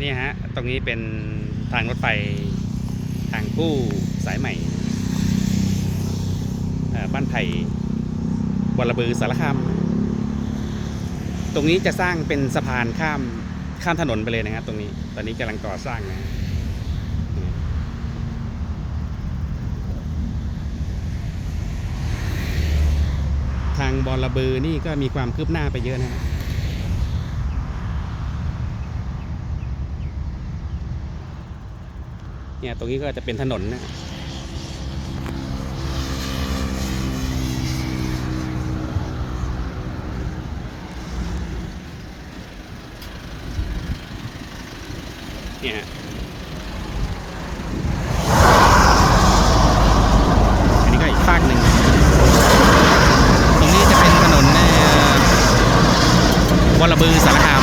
นี่ฮะ ตรงนี้เป็นทางรถไฟทางคู่สายใหม่บ้านไผ่วรบือสารคาม ตรงนี้จะสร้างเป็นสะพานข้ามข้ามถนนไปเลยนะครับตรงนี้ ตอนนี้กำลังก่อสร้างนะทางบอระบือนี่ก็มีความคืบหน้าไปเยอะนะฮะ เนี่ยตรงนี้ก็จะเป็นถนนนะเนี่ยอันนี้ก็อีกภาคหนึ่ง ตรงนี้จะเป็นถนนในวรบือสารคาม